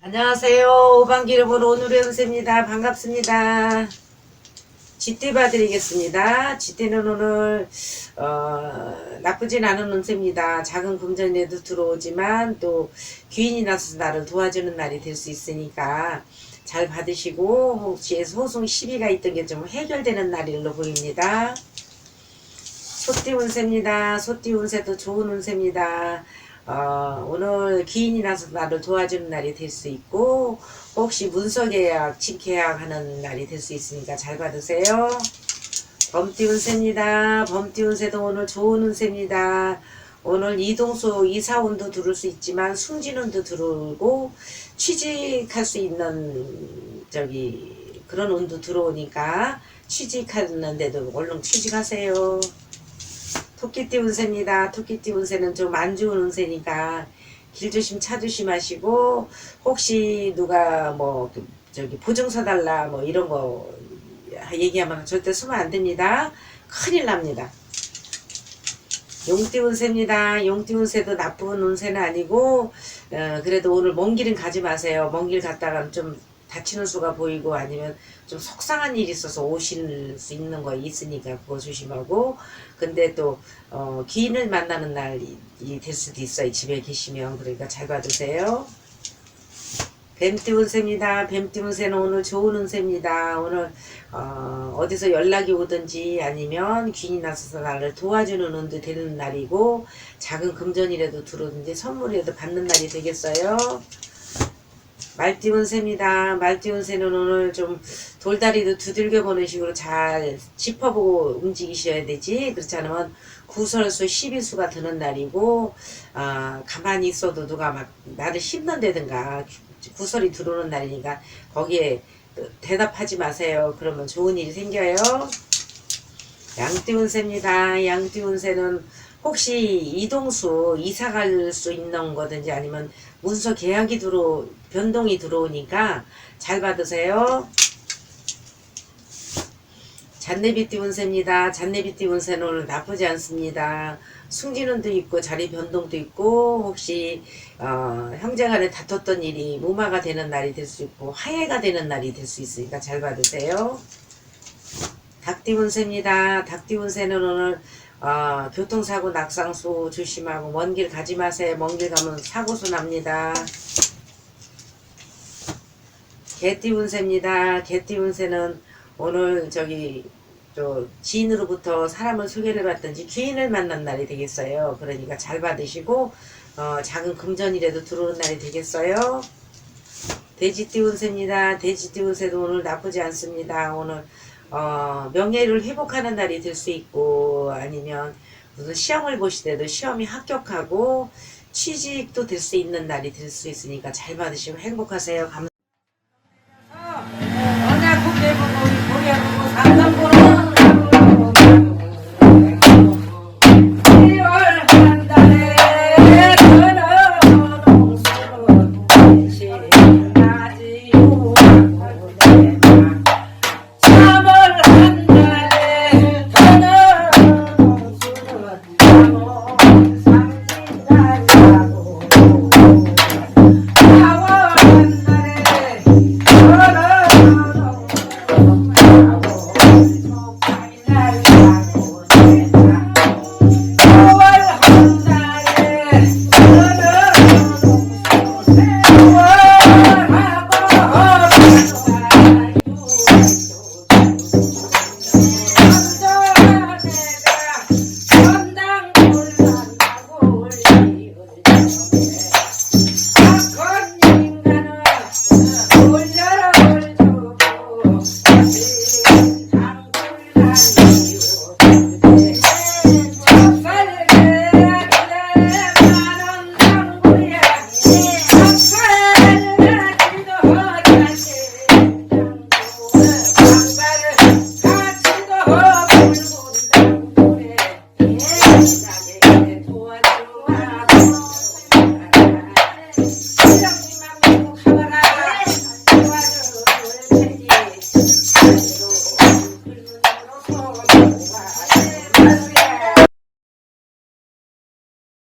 안녕하세요. 오방기를 보는 오늘의 은세입니다. 반갑습니다. 쥐띠 봐드리겠습니다. 쥐띠는 오늘 어, 나쁘진 않은 운세입니다. 작은 금전에도 들어오지만 또 귀인이 나서서 나를 도와주는 날이 될 수 있으니까 잘 받으시고 혹시 소송 시비가 있던 게 좀 해결되는 날일로 보입니다. 소띠 운세입니다. 소띠 운세도 좋은 운세입니다. 어, 오늘 기인이 나서 나를 도와주는 날이 될 수 있고 혹시 문서 계약, 집 계약하는 날이 될 수 있으니까 잘 받으세요. 범띠 운세입니다. 범띠 운세도 오늘 좋은 운세입니다. 오늘 이동수 이사운도 들을 수 있지만 승진운도 들어오고 취직할 수 있는 저기 그런 운도 들어오니까 취직하는데도 얼른 취직하세요. 토끼띠 운세입니다. 토끼띠 운세는 좀 안 좋은 운세니까 길 조심 차 조심 하시고 혹시 누가 뭐 그, 저기 보증서 달라 뭐 이런 거 얘기하면 절대 쓰면 안 됩니다. 큰일 납니다. 용띠 운세입니다. 용띠 운세도 나쁜 운세는 아니고 어, 그래도 오늘 먼 길은 가지 마세요. 먼 길 갔다가 좀 다치는 수가 보이고 아니면 좀 속상한 일이 있어서 오실 수 있는 거 있으니까 그거 조심하고 근데 또 어, 기인을 만나는 날이 될 수도 있어요. 집에 계시면 그러니까 잘 받으세요. 뱀띠 운세입니다. 뱀띠 운세는 오늘 좋은 운세입니다. 오늘 어, 어디서 연락이 오든지 아니면 귀인이 나서서 나를 도와주는 운도 되는 날이고 작은 금전이라도 들어오든지 선물이라도 받는 날이 되겠어요. 말띠 운세입니다. 말띠 운세는 오늘 좀 돌다리도 두들겨 보는 식으로 잘 짚어보고 움직이셔야 되지. 그렇지 않으면 구설수 12수가 드는 날이고, 아, 가만히 있어도 누가 막 나를 씹는다든가 구설이 들어오는 날이니까 거기에 대답하지 마세요. 그러면 좋은 일이 생겨요. 양띠 운세입니다. 양띠 운세는 혹시 이동수 이사 갈 수 있는 거든지 아니면 문서 계약이 들어 변동이 들어오니까 잘 받으세요. 잔내비띠 운세입니다. 잔내비띠 운세는 오늘 나쁘지 않습니다. 승진운도 있고 자리 변동도 있고 혹시 어, 형제간에 다퉜던 일이 무마가 되는 날이 될 수 있고 화해가 되는 날이 될 수 있으니까 잘 받으세요. 닭띠 운세입니다. 닭띠 운세는 오늘 어, 교통사고 낙상수 조심하고 먼 길 가지 마세요. 먼 길 가면 사고수 납니다. 개띠 운세입니다. 개띠 운세는 오늘 저기 또 지인으로부터 사람을 소개를 받든지 귀인을 만난 날이 되겠어요. 그러니까 잘 받으시고 어, 작은 금전이라도 들어오는 날이 되겠어요. 돼지띠 운세입니다. 돼지띠 운세도 오늘 나쁘지 않습니다. 오늘 어, 명예를 회복하는 날이 될 수 있고 아니면 무슨 시험을 보시더라도 시험이 합격하고 취직도 될 수 있는 날이 될 수 있으니까 잘 받으시고 행복하세요. 감